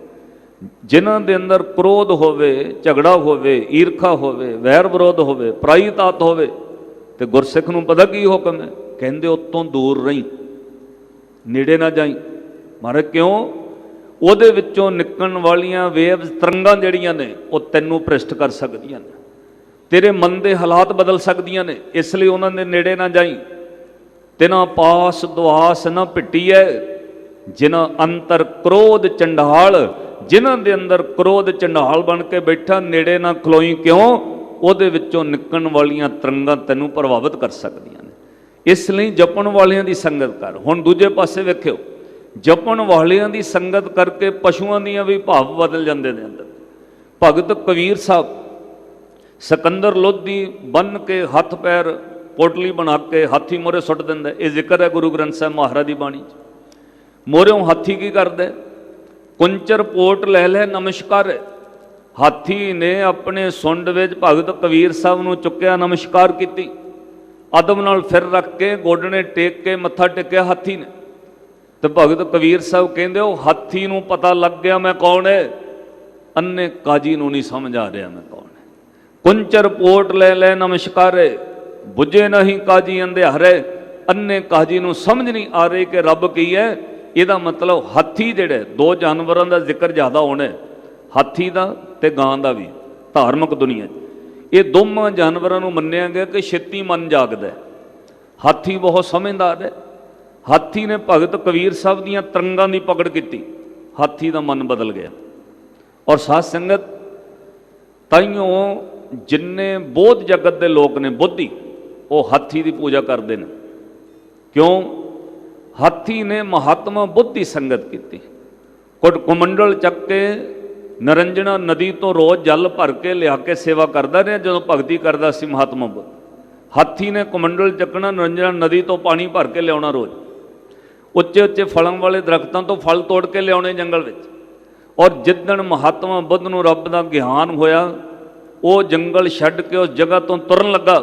A: ਜਿਨ੍ਹਾਂ ਦੇ ਅੰਦਰ ਕ੍ਰੋਧ ਹੋਵੇ, ਝਗੜਾ ਹੋਵੇ, ਈਰਖਾ ਹੋਵੇ, ਵੈਰ ਵਿਰੋਧ ਹੋਵੇ, ਪਰਾਈ ਤਾਤ ਹੋਵੇ, ਤੇ ਗੁਰਸਿੱਖ ਨੂੰ ਪਤਾ ਕੀ ਹੁਕਮ ਹੈ? ਕਹਿੰਦੇ, ਉਤੋਂ ਦੂਰ ਰਹੀਂ, ਨੇੜੇ ਨਾ ਜਾਈ। ਮਹਾਰਾਜ, ਕਿਉਂ? ਉਹਦੇ ਵਿੱਚੋਂ ਨਿਕਲਣ ਵਾਲੀਆਂ ਵੇਵਸ ਤਰੰਗਾਂ ਜਿਹੜੀਆਂ ਨੇ, ਉਹ ਤੈਨੂੰ ਭ੍ਰਿਸ਼ਟ ਕਰ ਸਕਦੀਆਂ ਨੇ। ਤੇਰੇ ਮਨ ਦੇ ਹਾਲਾਤ ਬਦਲ ਸਕਦੀਆਂ ਨੇ, ਇਸ ਲਈ ਉਹਨਾਂ ਦੇ ਨੇੜੇ ਨਾ ਜਾਈ। ਤਿਨਾ ਪਾਸ ਦੁਆਸ ਨਾ ਭਿੱਟੀ ਭਿੱਟੀਐ ਜਿਨ੍ਹਾਂ ਅੰਤਰ ਕ੍ਰੋਧ ਚੰਡਾਲ, ਜਿਨ੍ਹਾਂ ਦੇ ਅੰਦਰ ਕ੍ਰੋਧ ਚੰਡਾਲ ਬਣ ਕੇ ਬੈਠਾ, ਨੇੜੇ ਨਾ ਖਲੋਈ ਕਿਉਂ? ਉਹਦੇ ਵਿੱਚੋਂ ਨਿਕਲਣ ਵਾਲੀਆਂ ਤਰੰਗਾਂ ਤੈਨੂੰ ਪ੍ਰਭਾਵਿਤ ਕਰ ਸਕਦੀਆਂ ਨੇ। ਇਸ ਲਈ ਜਪਣ ਵਾਲਿਆਂ ਦੀ ਸੰਗਤ ਕਰ। ਹੁਣ ਦੂਜੇ ਪਾਸੇ ਵੇਖਿਓ, ਜਪਣ ਵਾਲਿਆਂ ਦੀ ਸੰਗਤ ਕਰਕੇ ਪਸ਼ੂਆਂ ਦੀਆਂ ਵੀ ਭਾਵ ਬਦਲ ਜਾਂਦੇ ਨੇ ਅੰਦਰ। ਭਗਤ ਕਬੀਰ ਸਾਹਿਬ ਸਿਕੰਦਰ ਲੋਧੀ ਬੰਨ ਕੇ ਹੱਥ ਪੈਰ ਪੋਟਲੀ ਬਣਾ ਕੇ ਹਾਥੀ ਮੋਰੇ ਸੁੱਟ ਦਿੰਦਾ ਇਹ ਜ਼ਿਕਰ ਹੈ ਗੁਰੂ ਗ੍ਰੰਥ ਸਾਹਿਬ ਮਹਾਰਾਜ ਦੀ ਬਾਣੀ 'ਚ। ਮੋਰਿਓਂ ਹਾਥੀ ਕੀ ਕਰਦਾ ਕੁੰਚਰ ਪੋਟ ਲੈ ਲੈ, ਨਮਸਕਾਰ ਹਾਥੀ ਨੇ ਆਪਣੇ ਸੁੰਡ ਵਿੱਚ ਭਗਤ ਕਬੀਰ ਸਾਹਿਬ ਨੂੰ ਚੁੱਕਿਆ, ਨਮਸਕਾਰ ਕੀਤੀ। ਅਦਬ ਨਾਲ ਫਿਰ ਰੱਖ ਕੇ ਗੋਡਣੇ ਟੇਕ ਕੇ ਮੱਥਾ ਟੇਕਿਆ ਹਾਥੀ ਨੇ। ਤੇ ਭਗਤ ਕਬੀਰ ਸਾਹਿਬ ਕਹਿੰਦੇ, ਉਹ ਹਾਥੀ ਨੂੰ ਪਤਾ ਲੱਗ ਗਿਆ ਮੈਂ ਕੌਣ ਹੈ? ਅੰਨੇ ਕਾਜੀ ਨੂੰ ਨਹੀਂ ਸਮਝ ਆ ਰਿਹਾ ਮੈਂ ਕੌਣ। ਕੁੰਚਰ ਪੋਟ ਲੈ ਲੈ ਨਮਸਕਾਰੇ 부ਝੇ ਨਹੀਂ ਕਾਜੀ ਅੰਧਿਆਰੇ, ਅੰਨੇ ਕਾਜੀ ਨੂੰ ਸਮਝ ਨਹੀਂ ਆ ਰਹੀ ਕਿ ਰੱਬ ਕੀ ਹੈ। ਇਹਦਾ ਮਤਲਬ ਹਾਥੀ ਜਿਹੜੇ, ਦੋ ਜਾਨਵਰਾਂ ਦਾ ਜ਼ਿਕਰ ਜ਼ਿਆਦਾ ਹੋਣਾ ਹਾਥੀ ਦਾ ਤੇ ਗਾਂ ਦਾ ਵੀ, ਧਾਰਮਿਕ ਦੁਨੀਆ 'ਚ। ਇਹ ਦੋਵਾਂ ਜਾਨਵਰਾਂ ਨੂੰ ਮੰਨਿਆ ਗਿਆ ਕਿ ਛੇਤੀ ਮਨ ਜਾਗਦਾ ਹੈ। ਹਾਥੀ ਬਹੁਤ ਸਮਝਦਾਰ ਹੈ। ਹਾਥੀ ਨੇ ਭਗਤ ਕਬੀਰ ਸਾਹਿਬ ਦੀਆਂ ਤਰੰਗਾਂ ਦੀ ਪਕੜ ਕੀਤੀ। ਹਾਥੀ ਦਾ ਮਨ ਬਦਲ ਗਿਆ। ਔਰ ਸਾਧ ਸੰਗਤ, ਤਾਈਓ ਜਿੰਨੇ ਬੋਧ ਜਗਤ ਦੇ ਲੋਕ ਨੇ ਬੁੱਧੀ, ਉਹ ਹਾਥੀ ਦੀ ਪੂਜਾ ਕਰਦੇ ਨੇ। ਕਿਉਂ? ਹਾਥੀ ਨੇ ਮਹਾਤਮਾ ਬੁੱਧ ਦੀ ਸੰਗਤ ਕੀਤੀ। ਕੁਟ ਕੁਮੰਡਲ ਚੱਕ ਕੇ ਨਰੰਜਣਾ ਨਦੀ ਤੋਂ ਰੋਜ਼ ਜਲ ਭਰ ਕੇ ਲਿਆ ਕੇ ਸੇਵਾ ਕਰਦਾ ਰਿਹਾ, ਜਦੋਂ ਭਗਤੀ ਕਰਦਾ ਸੀ ਮਹਾਤਮਾ ਬੁੱਧ। ਹਾਥੀ ਨੇ ਕੁਮੰਡਲ ਚੱਕਣਾ, ਨਰੰਜਣਾ ਨਦੀ ਤੋਂ ਪਾਣੀ ਭਰ ਕੇ ਲਿਆਉਣਾ ਰੋਜ਼। ਉੱਚੇ ਉੱਚੇ ਫਲਾਂ ਵਾਲੇ ਦਰਖਤਾਂ ਤੋਂ ਫਲ ਤੋੜ ਕੇ ਲਿਆਉਣੇ ਜੰਗਲ ਵਿੱਚ। ਔਰ ਜਿੱਦਣ ਮਹਾਤਮਾ ਬੁੱਧ ਨੂੰ ਰੱਬ ਦਾ ਗਿਆਨ ਹੋਇਆ ਉਹ ਜੰਗਲ ਛੱਡ ਕੇ ਉਸ ਜਗ੍ਹਾ ਤੋਂ ਤੁਰਨ ਲੱਗਾ।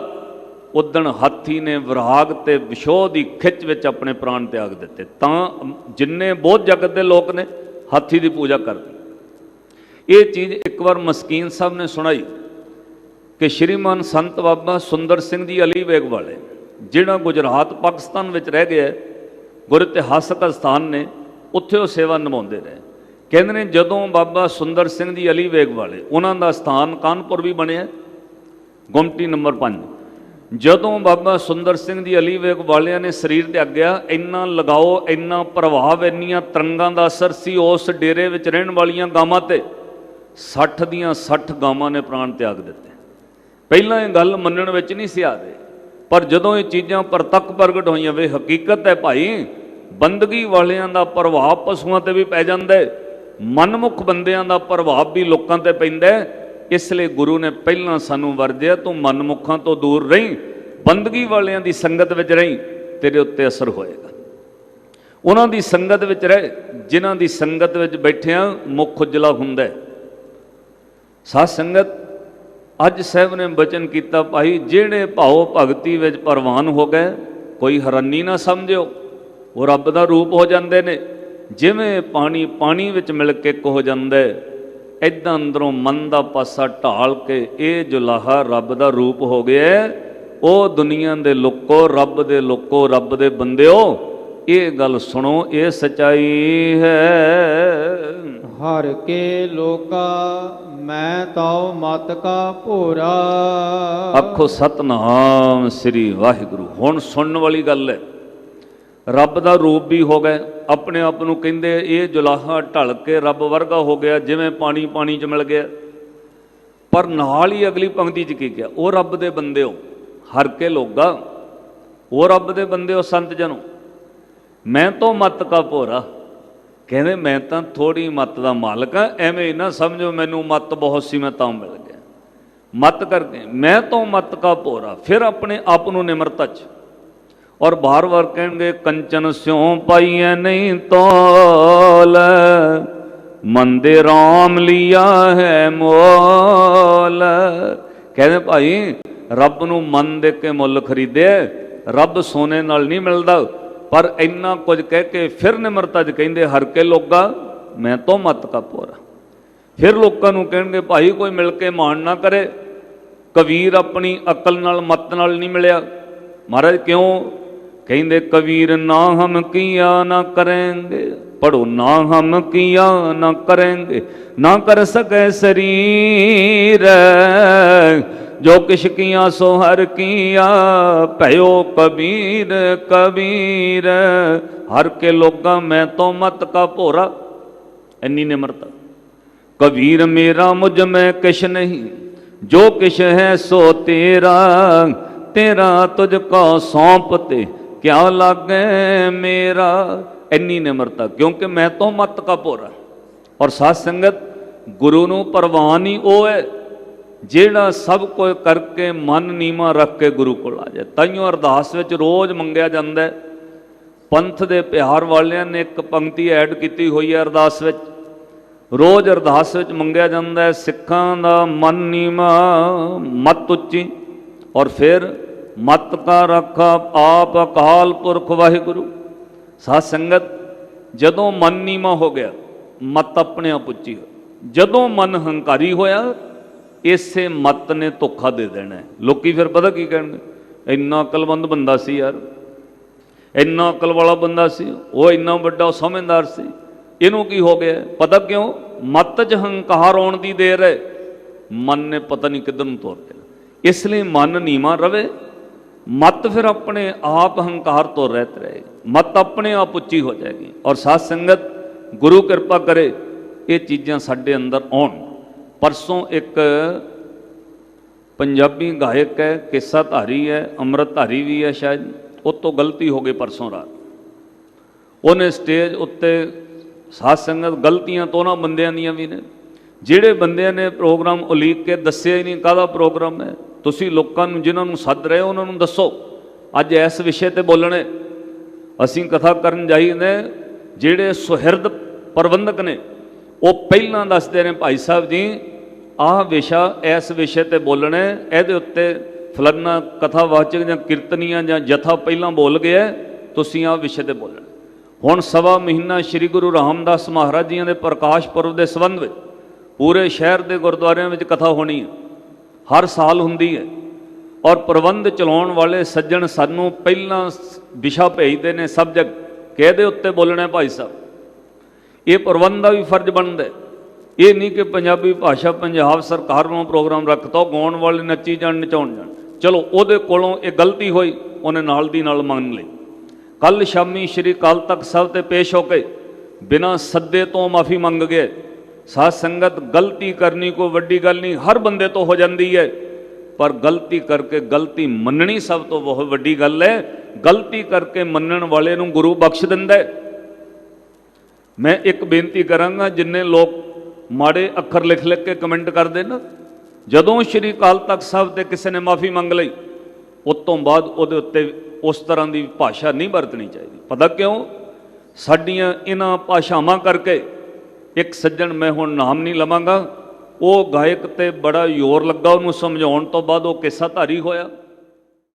A: ਉਦਣ ਹਾਥੀ ਨੇ ਵਿਰਾਗ ਤੇ ਵਿਸ਼ੋਹ ਦੀ ਖਿੱਚ ਵਿੱਚ ਆਪਣੇ ਪ੍ਰਾਣ ਤਿਆਗ ਦਿੱਤੇ। ਤਾਂ ਜਿੰਨੇ ਬਹੁਤ ਜਗਤ ਦੇ ਲੋਕ ਨੇ, ਹਾਥੀ ਦੀ ਪੂਜਾ ਕਰਦੇ ਇਹ ਚੀਜ਼ ਇੱਕ ਵਾਰ ਮਸਕੀਨ ਸਾਹਿਬ ਨੇ ਸੁਣਾਈ ਕਿ ਸ਼੍ਰੀਮਾਨ ਸੰਤ ਬਾਬਾ ਸੁੰਦਰ ਸਿੰਘ ਜੀ ਅਲੀ ਬੇਗ ਵਾਲੇ, ਜਿਹੜਾ ਗੁਜਰਾਤ, ਪਾਕਿਸਤਾਨ ਵਿੱਚ ਰਹਿ ਗਿਆ ਗੁਰ ਇਤਿਹਾਸਕ ਸਥਾਨ ਨੇ, ਉੱਥੇ ਉਹ ਸੇਵਾ ਨਿਭਾਉਂਦੇ ਰਹੇ। ਕਹਿੰਦੇ ਨੇ ਜਦੋਂ ਬਾਬਾ ਸੁੰਦਰ ਸਿੰਘ ਜੀ ਅਲੀ ਬੇਗ ਵਾਲੇ ਉਹਨਾਂ ਦਾ ਸਥਾਨ ਕਾਨਪੁਰ ਵੀ ਬਣਿਆ, ਗੁੰਮਟੀ ਨੰਬਰ 5 ਜਦੋਂ ਬਾਬਾ ਸੁੰਦਰ ਸਿੰਘ ਜੀ ਅਲੀ ਬੇਗ ਵਾਲਿਆਂ ਨੇ ਸਰੀਰ ਤੇ ਅੱਗਿਆ ਇੰਨਾ ਲਗਾਓ, ਇੰਨਾ ਪ੍ਰਭਾਵ, ਇੰਨੀਆਂ ਤਰੰਗਾਂ ਦਾ ਅਸਰ ਸੀ ਉਸ ਡੇਰੇ ਵਿੱਚ ਰਹਿਣ ਵਾਲੀਆਂ ਗਾਵਾਂ ਤੇ। 60 ਦੀਆਂ 60 ਗਾਵਾਂ ਨੇ ਪ੍ਰਾਣ ਤਿਆਗ ਦਿੱਤੇ। ਪਹਿਲਾਂ ਇਹ ਗੱਲ ਮੰਨਣ ਵਿੱਚ ਨਹੀਂ ਸੀ ਆਦੇ ਪਰ ਜਦੋਂ ਇਹ ਚੀਜ਼ਾਂ ਪ੍ਰਤੱਖ ਪ੍ਰਗਟ ਹੋਈਆਂ, ਵੇ ਹਕੀਕਤ ਹੈ ਭਾਈ, ਬੰਦਗੀ ਵਾਲਿਆਂ ਦਾ ਪ੍ਰਭਾਵ ਪਸ਼ੂਆਂ ਤੇ ਵੀ ਪੈ ਜਾਂਦਾ ਹੈ। ਮਨਮੁਖ ਬੰਦਿਆਂ ਦਾ ਪ੍ਰਭਾਵ ਵੀ ਲੋਕਾਂ ਤੇ ਪੈਂਦਾ ਇਸ ਲਈ ਗੁਰੂ ਨੇ ਪਹਿਲਾਂ ਸਾਨੂੰ ਵਰਜਿਆ, ਤੂੰ ਮਨਮੁਖਾਂ ਤੋਂ ਦੂਰ ਰਹੀਂ, ਬੰਦਗੀ ਵਾਲਿਆਂ ਦੀ ਸੰਗਤ ਵਿੱਚ ਰਹੀਂ, ਤੇਰੇ ਉੱਤੇ ਅਸਰ ਹੋਏਗਾ। ਉਹਨਾਂ ਦੀ ਸੰਗਤ ਵਿੱਚ ਰਹਿ, ਜਿਨ੍ਹਾਂ ਦੀ ਸੰਗਤ ਵਿੱਚ ਬੈਠਿਆਂ ਮੁਖ ਉਜਲਾ ਹੁੰਦਾ ਹੈ। ਸਾਧ ਸੰਗਤ, ਅੱਜ ਸਾਹਿਬ ਨੇ ਬਚਨ ਕੀਤਾ, ਭਾਈ ਜਿਹੜੇ ਭਾਉ ਭਗਤੀ ਵਿੱਚ ਪ੍ਰਵਾਨ ਹੋ ਗਏ, ਕੋਈ ਹੈਰਾਨੀ ਨਾ ਸਮਝਿਓ, ਉਹ ਰੱਬ ਦਾ ਰੂਪ ਹੋ ਜਾਂਦੇ ਨੇ। ਜਿਵੇਂ ਪਾਣੀ ਪਾਣੀ ਵਿੱਚ ਮਿਲ ਕੇ ਇੱਕ ਹੋ ਜਾਂਦਾ ਇਦਾਂ ਅੰਦਰੋਂ ਮਨ ਦਾ ਪਾਸਾ ਢਾਲ ਕੇ ਇਹ ਜੁਲਾਹਾ ਰੱਬ ਦਾ ਰੂਪ ਹੋ ਗਿਆ। ਉਹ ਦੁਨੀਆ ਦੇ ਲੋਕੋ ਰੱਬ ਦੇ ਲੋਕੋ ਰੱਬ ਦੇ ਬੰਦਿਓ ਇਹ ਗੱਲ ਸੁਣੋ ਇਹ ਸਚਾਈ ਹੈ
B: ਹਰ ਕੇ ਲੋਕਾ ਮੈਂ ਤਾਉ ਮਤ ਕਾ ਭੋਰਾ
A: ਆਖੋ ਸਤਨਾਮ ਸ੍ਰੀ ਵਾਹਿਗੁਰੂ ਹੁਣ ਸੁਣਨ ਵਾਲੀ ਗੱਲ ਹੈ ਰੱਬ ਦਾ ਰੂਪ ਵੀ ਹੋ ਗਿਆ। ਆਪਣੇ ਆਪ ਨੂੰ ਕਹਿੰਦੇ ਇਹ ਜੁਲਾਹਾ ਢਲ ਕੇ ਰੱਬ ਵਰਗਾ ਹੋ ਗਿਆ, ਜਿਵੇਂ ਪਾਣੀ ਪਾਣੀ 'ਚ ਮਿਲ ਗਿਆ। ਪਰ ਨਾਲ ਹੀ ਅਗਲੀ ਪੰਕਤੀ 'ਚ ਕੀ ਕਿਹਾ? ਉਹ ਰੱਬ ਦੇ ਬੰਦੇ ਹੋ, ਹਰ ਕੇ ਲੋਗਾ। ਉਹ ਰੱਬ ਦੇ ਬੰਦੇ ਹੋ ਸੰਤ ਜਨੋ। ਮੈਂ ਤੋਂ ਮਤ ਕਾ ਭੋਰਾ। ਕਹਿੰਦੇ ਮੈਂ ਤਾਂ ਥੋੜੀ ਮਤ ਦਾ ਮਾਲਕ ਆ ਐਵੇਂ ਹੀ ਨਾ ਸਮਝੋ ਮੈਨੂੰ ਮਤ ਬਹੁਤ ਸੀ, ਮੈਂ ਤਾਂ ਮਿਲ ਗਿਆ। ਮਤ ਕਰਕੇ, ਮੈਂ ਤੋਂ ਮਤ ਕਾ ਭੋਰਾ। ਫਿਰ ਆਪਣੇ ਆਪ ਨੂੰ ਨਿਮਰਤਾ ਚ। ਔਰ ਬਾਰ-ਬਾਰ ਕਹਿਣਗੇ, ਕੰਚਨ ਸਿਉ ਪਾਈਐ ਨਹੀਂ ਤੋਲ, ਮੰਦੇ RAM ਲਿਆ ਹੈ ਮੋਲ। ਕਹਿੰਦੇ ਭਾਈ, ਰੱਬ ਨੂੰ ਮਨ ਦੇ ਕੇ ਮੁੱਲ ਖਰੀਦੇ, ਰੱਬ ਸੋਨੇ ਨਾਲ ਨਹੀਂ ਮਿਲਦਾ। ਪਰ ਇੰਨਾ ਕੁਝ ਕਹਿ ਕੇ ਫਿਰ ਨਿਮਰਤਾ ਚ ਕਹਿੰਦੇ, ਹਰ ਕੇ ਲੋਗਾ, ਮੈਂ ਤੋਂ ਮਤ ਕਾ ਭੋਰਾ ਫਿਰ ਲੋਕਾਂ ਨੂੰ ਕਹਿਣਗੇ, ਭਾਈ ਕੋਈ ਮਿਲ ਕੇ ਮਾਣ ਨਾ ਕਰੇ। ਕਬੀਰ ਆਪਣੀ ਅਕਲ ਨਾਲ, ਮਤ ਨਾਲ ਨਹੀਂ ਮਿਲਿਆ। ਮਹਾਰਾਜ, ਕਿਉਂ ਕਹਿੰਦੇ ਕਬੀਰ ਨਾ ਹਮ ਕੀਆ ਨਾ ਕਰਾਂਗੇ ਪੜੋ ਨਾ ਹਮ ਕੀਆ ਨਾ ਕਰਾਂਗੇ ਨਾ ਕਰ ਸਕੈ ਸਰੀਰ। ਜੋ ਕਿਛ ਕੀਆ ਸੋ ਹਰ ਕੀਆ, ਭਇਓ ਕਬੀਰ ਕਬੀਰ। ਹਰ ਕੇ ਲੋਕਾਂ ਮੈਂ ਤੋਂ ਮਤ ਕਾ ਭੋਰਾ, ਇੰਨੀ ਨਿਮਰਤਾ। ਕਬੀਰ ਮੇਰਾ ਮੁਝ ਮੈਂ ਕਿਛ ਨਹੀਂ, ਜੋ ਕਿਛ ਹੈ ਸੋ ਤੇਰਾ ਤੇਰਾ ਤੁਝ ਕੋ ਸੌਂਪ ਤੇ। ਕਿਆ ਲਾਗੇ ਮੇਰਾ? ਇੰਨੀ ਨਿਮਰਤਾ, ਕਿਉਂਕਿ ਮੈਂ ਤੋਂ ਮਤ ਕਾ ਭੋਰਾ ਔਰ ਸਾਧ ਸੰਗਤ, ਗੁਰੂ ਨੂੰ ਪ੍ਰਵਾਨ ਹੀ ਉਹ ਹੈ ਜਿਹੜਾ ਸਭ ਕੁਝ ਕਰਕੇ ਮਨ ਨੀਮਾ ਰੱਖ ਕੇ ਗੁਰੂ ਕੋਲ ਆ ਜਾਏ। ਤਾਈਓ ਅਰਦਾਸ ਵਿੱਚ ਰੋਜ਼ ਮੰਗਿਆ ਜਾਂਦਾ ਹੈ। ਪੰਥ ਦੇ ਪਿਆਰ ਵਾਲਿਆਂ ਨੇ ਇੱਕ ਪੰਕਤੀ ਐਡ ਕੀਤੀ ਹੋਈ ਹੈ ਅਰਦਾਸ ਵਿੱਚ। ਰੋਜ਼ ਅਰਦਾਸ ਵਿੱਚ ਮੰਗਿਆ ਜਾਂਦਾ ਹੈ, ਸਿੱਖਾਂ ਦਾ ਮਨ ਨੀਮਾ ਮਤ ਉੱਚੀ। ਔਰ ਫਿਰ ਮਤ ਕਾ ਰੱਖਾ ਆਪ ਅਕਾਲ ਪੁਰਖ ਵਾਹਿਗੁਰੂ। ਸਾਧ ਸੰਗਤ, ਜਦੋਂ ਮਨ ਨੀਮਾ ਹੋ ਗਿਆ, ਮਤ ਆਪਣੇ ਆਪ ਉੱਚੀ ਹੋ ਜਦੋਂ ਮਨ ਹੰਕਾਰੀ ਹੋਇਆ, ਇਸੇ ਮਤ ਨੇ ਧੋਖਾ ਦੇ ਦੇਣਾ ਹੈ। ਲੋਕੀ ਫਿਰ ਪਤਾ ਕੀ ਕਹਿਣਗੇ? ਇੰਨਾ ਅਕਲਮੰਦ ਬੰਦਾ ਸੀ ਯਾਰ। ਇੰਨਾ ਅਕਲ ਵਾਲਾ ਬੰਦਾ ਸੀ। ਉਹ ਇੰਨਾ ਵੱਡਾ ਸਮਝਦਾਰ ਸੀ। ਇਹਨੂੰ ਕੀ ਹੋ ਗਿਆ? ਪਤਾ ਕਿਉਂ? ਮਤ 'ਚ ਹੰਕਾਰ ਆਉਣ ਦੀ ਦੇਰ ਹੈ। ਮਨ ਨੇ ਪਤਾ ਨਹੀਂ ਕਿੱਧਰ ਨੂੰ ਤੋਰ ਦੇਣਾ ਇਸ ਲਈ ਮਨ ਨੀਵਾ ਰਵੇ। ਮਤ ਫਿਰ ਆਪਣੇ ਆਪ ਹੰਕਾਰ ਤੋਂ ਰਹਿਤ ਰਹੇਗੀ। ਮਤ ਆਪਣੇ ਆਪ ਉੱਚੀ ਹੋ ਜਾਏਗੀ। ਔਰ ਸਾਧ ਸੰਗਤ, ਗੁਰੂ ਕਿਰਪਾ ਕਰੇ ਇਹ ਚੀਜ਼ਾਂ ਸਾਡੇ ਅੰਦਰ ਆਉਣ। ਪਰਸੋਂ ਇੱਕ ਪੰਜਾਬੀ ਗਾਇਕ ਹੈ ਕਿੱਸਾ ਧਾਰੀ ਹੈ ਅੰਮ੍ਰਿਤ ਧਾਰੀ ਵੀ ਹੈ ਸ਼ਾਇਦ। ਉਹ ਤੋਂ ਗਲਤੀ ਹੋ ਗਈ ਪਰਸੋਂ ਰਾਤ। ਉਹਨੇ ਸਟੇਜ ਉੱਤੇ ਸਾਧ ਸੰਗਤ ਗਲਤੀਆਂ ਤੋਂ ਨਾ ਬੰਦਿਆਂ ਦੀਆਂ ਵੀ ਨੇ। ਜਿਹੜੇ ਬੰਦਿਆਂ ਨੇ ਪ੍ਰੋਗਰਾਮ ਉਲੀਕ ਕੇ ਦੱਸਿਆ ਹੀ ਨਹੀਂ ਕਾਹਦਾ ਪ੍ਰੋਗਰਾਮ ਹੈ। ਤੁਸੀਂ ਲੋਕਾਂ ਨੂੰ, ਜਿਨ੍ਹਾਂ ਨੂੰ ਸੱਦ ਰਹੇ ਹੋ, ਉਹਨਾਂ ਨੂੰ ਦੱਸੋ। ਅੱਜ ਇਸ ਵਿਸ਼ੇ ਤੇ ਬੋਲਣੇ। ਅਸੀਂ ਕਥਾ ਕਰਨ ਜਾਈਦੇ ਜਿਹੜੇ ਸੁਹਿਰਦ ਪ੍ਰਬੰਧਕ ਨੇ, ਉਹ ਪਹਿਲਾਂ ਦੱਸਦੇ ਨੇ, ਭਾਈ ਸਾਹਿਬ ਜੀ, ਆਹ ਵਿਸ਼ਾ ਇਸ ਵਿਸ਼ੇ ਤੇ ਬੋਲਣਾ। ਇਹਦੇ ਉੱਤੇ ਫਲਨਾ ਕਥਾਵਾਚਕ ਜਾਂ ਕੀਰਤਨੀਆਂ ਜਾਂ ਜਥਾ ਪਹਿਲਾਂ ਬੋਲ ਗਿਆ ਤੁਸੀਂ ਆਹ ਵਿਸ਼ੇ ਤੇ ਬੋਲਣਾ। ਹੁਣ ਸਵਾ ਮਹੀਨਾ ਸ੍ਰੀ ਗੁਰੂ ਰਾਮਦਾਸ ਮਹਾਰਾਜ ਜੀਆਂ ਦੇ ਪ੍ਰਕਾਸ਼ ਪੁਰਬ ਦੇ ਸੰਬੰਧ ਵਿੱਚ, ਪੂਰੇ ਸ਼ਹਿਰ ਦੇ ਗੁਰਦੁਆਰਿਆਂ ਵਿੱਚ ਕਥਾ ਹੋਣੀ ਹੈ ਹਰ ਸਾਲ ਹੁੰਦੀ ਹੈ। ਔਰ ਪ੍ਰਬੰਧ ਚਲਾਉਣ ਵਾਲੇ ਸੱਜਣ ਸਾਨੂੰ ਪਹਿਲਾਂ ਵਿਸ਼ਾ ਭੇਜਦੇ ਨੇ ਸਬਜੈਕਟ ਕਿਹਦੇ ਉੱਤੇ ਬੋਲਣਾ ਭਾਈ ਸਾਹਿਬ। ਇਹ ਪ੍ਰਬੰਧ ਦਾ ਵੀ ਫਰਜ਼ ਬਣਦਾ ਇਹ ਨਹੀਂ ਕਿ ਪੰਜਾਬੀ ਭਾਸ਼ਾ ਪੰਜਾਬ ਸਰਕਾਰ ਨੂੰ ਪ੍ਰੋਗਰਾਮ ਰੱਖਤਾ ਗਾਉਣ ਵਾਲੇ ਨੱਚੀ ਜਾਣ, ਨਚਾਉਣ ਜਾਣ। ਚਲੋ, ਉਹਦੇ ਕੋਲੋਂ ਇਹ ਗਲਤੀ ਹੋਈ, ਉਹਨੇ ਨਾਲ ਦੀ ਨਾਲ ਮੰਨ ਲਈ। ਕੱਲ ਸ਼ਾਮੀ ਸ਼੍ਰੀ ਕਾਲ ਤਖਤ ਸਾਹਿਬ ਤੇ ਪੇਸ਼ ਹੋ ਕੇ ਬਿਨਾਂ ਸੱਦੇ ਤੋਂ ਮਾਫੀ ਮੰਗ ਗਏ। ਸਾਧ ਸੰਗਤ ਗਲਤੀ ਕਰਨੀ ਕੋਈ ਵੱਡੀ ਗੱਲ ਨਹੀਂ, ਹਰ ਬੰਦੇ ਤੋਂ ਹੋ ਜਾਂਦੀ ਹੈ। ਪਰ ਗਲਤੀ ਕਰਕੇ ਗਲਤੀ ਮੰਨਣੀ ਸਭ ਤੋਂ ਬਹੁਤ ਵੱਡੀ ਗੱਲ ਹੈ। ਗਲਤੀ ਕਰਕੇ ਮੰਨਣ ਵਾਲੇ ਨੂੰ ਗੁਰੂ ਬਖਸ਼ ਦਿੰਦਾ ਹੈ। ਮੈਂ ਇੱਕ ਬੇਨਤੀ ਕਰਾਂਗਾ, ਜਿੰਨੇ ਲੋਕ ਮਾੜੇ ਅੱਖਰ ਲਿਖ ਲਿਖ ਕੇ ਕਮੈਂਟ ਕਰਦੇ ਨਾ, ਜਦੋਂ ਸ਼੍ਰੀ ਕਾਲ ਤਖਤ ਸਾਹਿਬ ਤੇ ਕਿਸੇ ਨੇ ਮਾਫੀ ਮੰਗ ਲਈ, ਉਸ ਤੋਂ ਬਾਅਦ ਉਹਦੇ ਉੱਤੇ ਉਸ ਤਰ੍ਹਾਂ ਦੀ ਭਾਸ਼ਾ ਨਹੀਂ ਵਰਤਣੀ ਚਾਹੀਦੀ। ਪਤਾ ਕਿਉਂ? ਸਾਡੀਆਂ ਇਹਨਾਂ ਭਾਸ਼ਾਵਾਂ ਕਰਕੇ ਇੱਕ ਸੱਜਣ ਮੈਂ ਹੁਣ ਨਾਮ ਨਹੀਂ ਲਵਾਂਗਾ, ਉਹ ਗਾਇਕ ਤੇ ਬੜਾ ਜ਼ੋਰ ਲੱਗਾ ਉਹਨੂੰ ਸਮਝਾਉਣ ਤੋਂ ਬਾਅਦ ਉਹ ਕਿੱਸਾ ਧਾਰੀ ਹੋਇਆ।